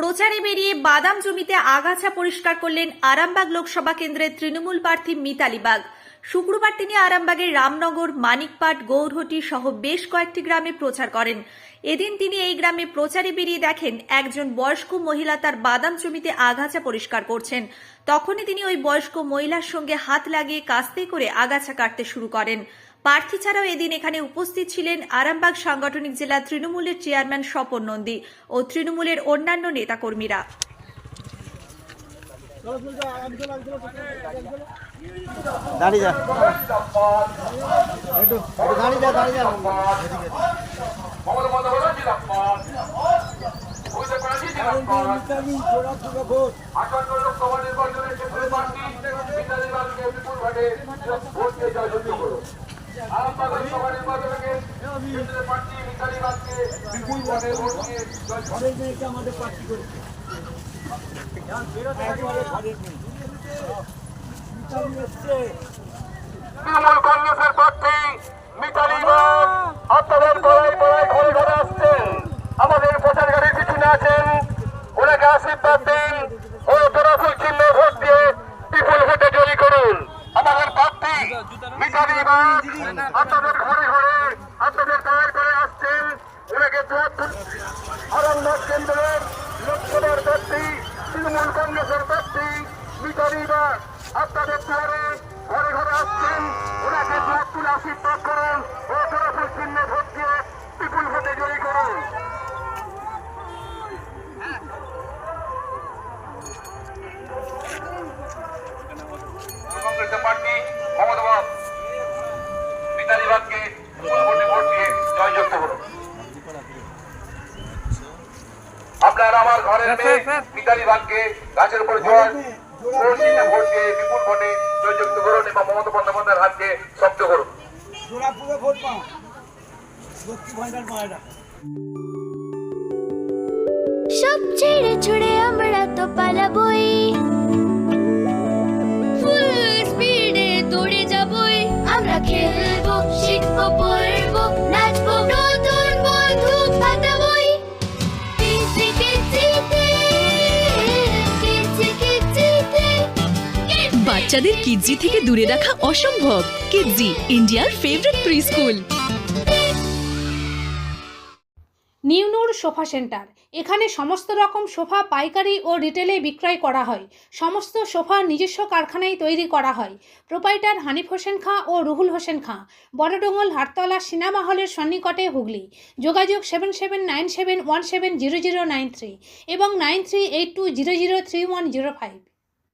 প্রচারে বেরিয়ে বাদাম জমিতে আগাছা পরিষ্কার করলেন আরামবাগ লোকসভা কেন্দ্রের তৃণমূল প্রার্থী মিতালি বাগ শুক্রবার তিনি আরামবাগের রামনগর, মানিকপাট, গৌরহটি সহ বেশ কয়েকটি গ্রামে প্রচার করেন। এদিন তিনি এই গ্রামে প্রচারে বেরিয়ে দেখেন, একজন বয়স্ক মহিলা তার বাদাম জমিতে আগাছা পরিষ্কার করছেন। তখনই তিনি ওই বয়স্ক মহিলার সঙ্গে হাত লাগিয়ে কাস্তে করে আগাছা কাটতে শুরু করেন। প্রার্থী ছাড়াও এদিন এখানে উপস্থিত ছিলেন আরামবাগ সাংগঠনিক জেলা তৃণমূলের চেয়ারম্যান স্বপন নন্দী ও তৃণমূলের অন্যান্য নেতাকর্মীরা। দাঁড়িয়ে যা। একটু একটু দাঁড়িয়ে যা দাঁড়িয়ে যা। প্রার্থী মিতালি বিপুল ভোটে ভোট দিয়ে আরামবাগ প্রার্থী তৃণমূল কংগ্রেসের প্রার্থী মিতালি বাগ গলায় গলায় ঘরে ঘরে আসছেন। আমাদের প্রচার গাড়ির পিছনে আছেন। ওনাকে আশীর্বাদ দিন ও তোরাফুল চিহ্ন ভোট দিয়ে বিপুল ভোটে জয়ী করুন আমাদের প্রার্থী মিতালি বাগ আপনাদের ঘরে ঘরে আপনাদের গলায় গলায় আসছেন ওনাকে ভোট আরামবাগ কেন্দ্রের লোকসভার প্রার্থী তৃণমূল কংগ্রেসের প্রার্থী বাগ আপনাদের দুয়ারে ঘরে ঘরে আসছেন ওনাকে ভোট তুলে আশীর্বাদ করুন ও তোরাফুল চিহ্ন ভোট দিয়ে বিপুল ভোটে জয়ী করুন। কংগ্রেসের প্রার্থী মমতা বাব মিতালি বাগকে বিপুল ভোটে ভোট দিয়ে জয়যুক্ত করুন। আপনার আমার ঘরের মেয়ে মিতালি বাগকে গাছের উপরে জয় ভোট দিয়ে ভোট দিয়ে বিপুল ভোটে জয়যুক্ত করুন এবং মমতা বন্দ্যোপাধ্যায়ের হাতকে শব্দ করুন। জোড়াপুরে ভোট পাও। লক্ষ্মী ভান্ডার পাওয়া সব ছেড়ে ছুড়ে আমরা তো পালাবই। ফুল স্পিডে দৌড়ে যাবই। আমরা খেলব শিখব বাচ্চাদের কিডজি থেকে দূরে রাখা অসম্ভব। কিডজি ইন্ডিয়ার favourite pre school New Noor sofa centre. এখানে সমস্ত রকম সোফা পাইকারি ও রিটেলে বিক্রয় করা হয়। সমস্ত সোফা নিজস্ব কারখানায় তৈরি করা হয়। প্রোপাইটার হানিফ হোসেন খাঁ ও রুহুল হোসেন খাঁ। বড়ডোঙ্গল হাটতলা সিনেমা হলের সন্নিকটে হুগলি। যোগাযোগ seven seven nine seven one seven zero zero nine three এবং nine three eight two zero zero three one zero five